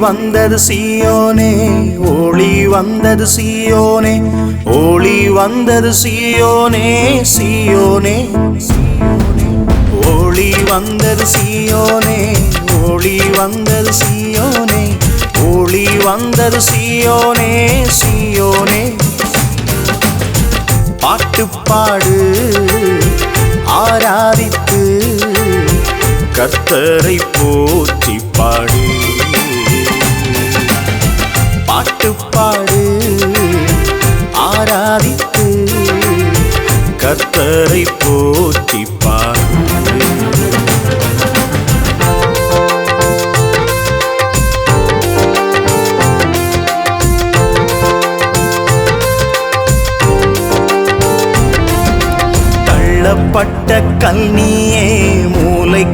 வந்தது சியோனே ஒளி வந்தது சியோனே ஒளி வந்தது சியோனே சியோனே ஒளி வந்தது சியோனே ஒளி வந்தது சியோனே ஒளி வந்தது சியோனே சியோனே. பாட்டு பாடு ஆராதித்து கர்த்தரை போற்றி பாடு. பாட்டுப்பாடு. ஆராதித்து கர்த்தரை போற்றிப்பார் தள்ளப்பட்ட கல்நீர்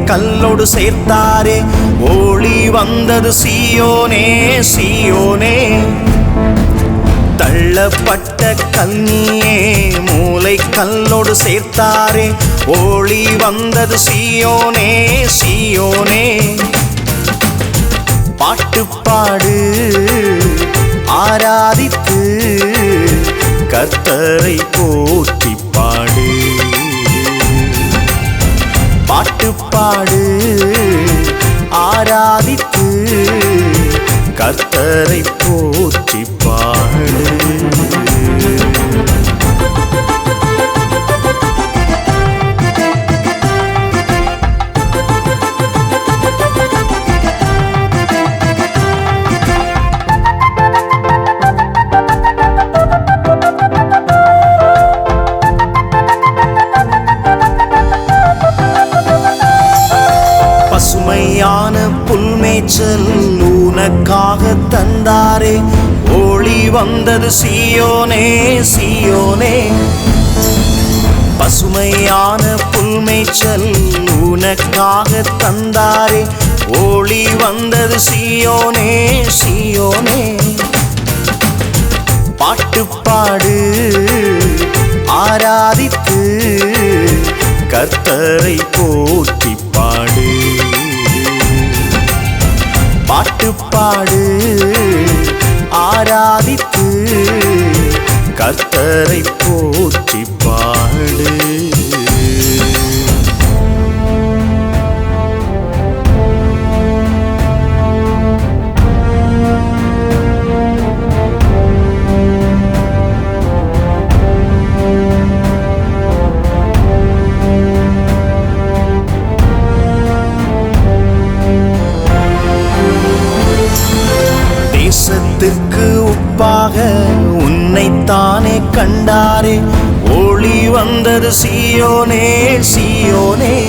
கல்லோடு சேர்த்தாரே. ஒளி வந்தது சியோனே சியோனே. தள்ளப்பட்ட கல்னியே மூளை கல்லோடு சேர்த்தாரே. ஒளி வந்தது சியோனே சியோனே. பாட்டு பாடு ஆராதித்து கர்த்தரை போற்றி பாடு. பாட்டு பாடு ஆராதித்து கர்த்தரை போற்றி பசுமையான புல்மேச்சல் உனக்காக தந்தாரே. ஒளி வந்தது சியோனே சியோனே. பசுமையான புல்மேச்சல் உனக்காக தந்தாரே. ஒளி வந்தது சியோனே சியோனே. பாட்டு பாடு ஆராதித்து கர்த்தரை போற்றி பாட்டு பாடு ஆராதித்து கர்த்தரை போற்றி பாடு. கண்டாரே ஒளி வந்தது சியோனே சியோனே.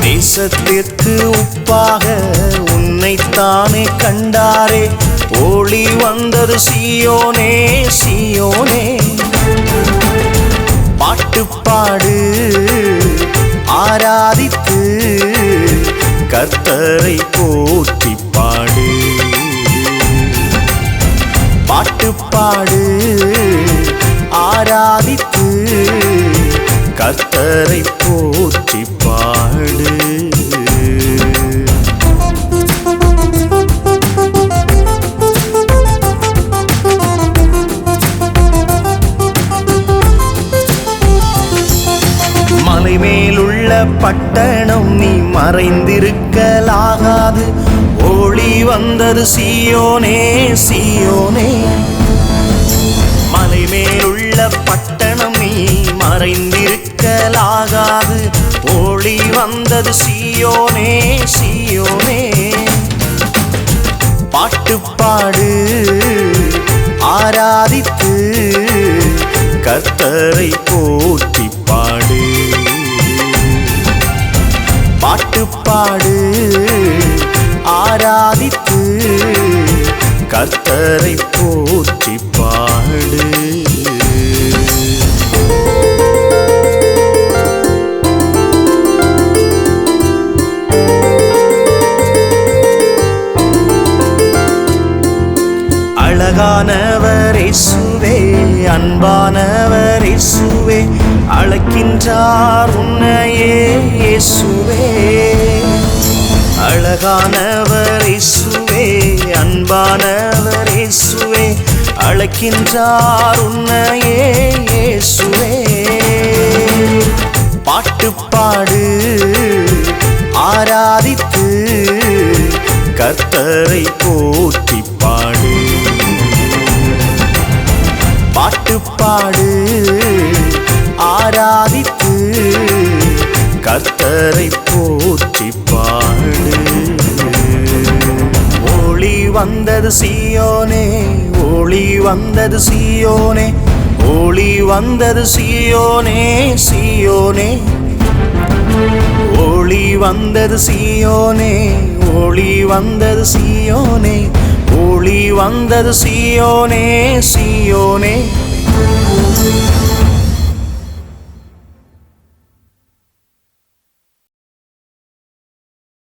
தேசத்திற்கு உப்பாக உன்னைத்தானே கண்டாரே ஒளி வந்தது சியோனே சியோனே. பாட்டு பாடு ஆராதித்து கர்த்தரை போற்றி பாடு. பாட்டு பாடு ஆராதித்து கத்தரை போற்றி பாடு. மலை மேலுள்ள பட்டணம் நீ மறைந்திருக்கலாகாது. வந்தது சியோனே சியோனே. மலை மேலுள்ள பட்டணம் நீ மறைந்திருக்கலாகாது. ஒளி வந்தது சியோனே சியோனே. பாட்டு பாடு ஆராதித்து கர்த்தரை போற்றி பாடு பாட்டு பாடு ஆராதித்து கர்த்தரை போற்றி பாடு. அழகானவரை சுவே அன்பானவரை சுவே அழைக்கின்றார் உன்னையே சுவே அழகானவர் இசுவே அன்பானவர் இசுவே அழைக்கின்றார் உன்னையே இயேசுவே. பாட்டு பாடு ஆராதித்து கர்த்தரை போற்றி பாடு. பாட்டு பாடு வந்தது சியோனே ஒளி வந்தது சியோனே ஒளி வந்தது சியோனே சியோனே. ஒளி வந்தது சியோனே ஒளி வந்தது சியோனே ஒளி வந்தது சியோனே சியோனே.